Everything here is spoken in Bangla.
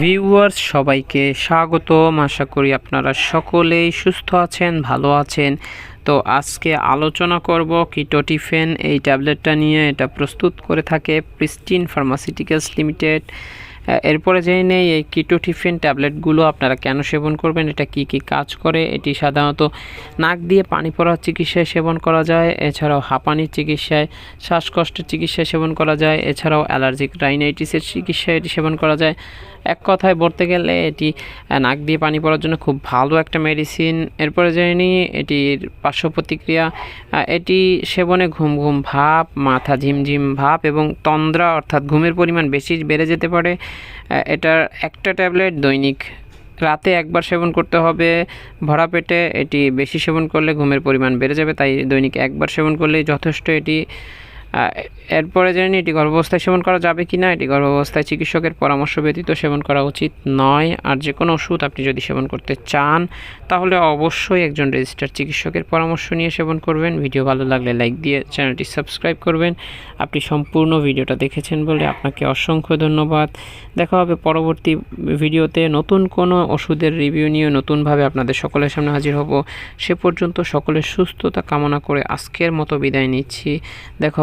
ভিউয়ার্স সবাইকে স্বাগতম। আশা করি আপনারা সকলেই সুস্থ আছেন, ভালো আছেন। তো আজকে আলোচনা করব কিটোটিফেন এই ট্যাবলেটটা নিয়ে। এটা প্রস্তুত করে থাকে প্রিস্টিন ফার্মাসিউটিক্যালস লিমিটেড এরপরে জেনে নেই এই কিটোটিফেন ট্যাবলেটগুলো আপনারা কেন সেবন করবেন? এটা কি কি কাজ করে? এটি সাধারণত নাক দিয়ে পানি পড়ার চিকিৎসায় সেবন করা যায়, এছাড়াও হাঁপানির চিকিৎসায় শ্বাসকষ্টের চিকিৎসায় সেবন করা যায়, এছাড়াও অ্যালার্জিক রাইনাইটিসের চিকিৎসায় এটি সেবন করা যায়। এক কথায় বলতে গেলে এটি নাক দিয়ে পানি পড়ার জন্য খুব ভালো একটা মেডিসিন। এরপরে জেনে নিই এটির পার্শ্ব প্রতিক্রিয়া এটি সেবনে ঘুম ঘুম ভাব, মাথা ঝিমঝিম ভাব এবং তন্দ্রা অর্থাৎ ঘুমের পরিমাণ বেশি বেড়ে যেতে পারে। এটার একটা ট্যাবলেট দৈনিক। রাতে একবার সেবন করতে হবে, ভরা পেটে এটি বেশি সেবন করলে ঘুমের পরিমাণ বেড়ে যাবে, তাই দৈনিক একবার সেবন করলেই যথেষ্ট এটি এরপরে জেনে নিই এটি গর্ভাবস্থায় সেবন করা যাবে কি না এটি গর্ভাবস্থায় চিকিৎসকের পরামর্শ ব্যতীত সেবন করা উচিত নয়। আর যে কোনো ওষুধ আপনি যদি সেবন করতে চান, তাহলে অবশ্যই একজন রেজিস্টার চিকিৎসকের পরামর্শ নিয়ে সেবন করবেন। ভিডিও ভালো লাগলে লাইক দিয়ে চ্যানেলটি সাবস্ক্রাইব করবেন। আপনি সম্পূর্ণ ভিডিওটা দেখেছেন বলে আপনাকে অসংখ্য ধন্যবাদ। দেখা হবে পরবর্তী ভিডিওতে। নতুন কোনো ওষুধের রিভিউ নিয়ে নতুনভাবে আপনাদের সকলের সামনে হাজির হব। সে পর্যন্ত সকলের সুস্থতা কামনা করে আজকের মতো বিদায় নিচ্ছি। দেখা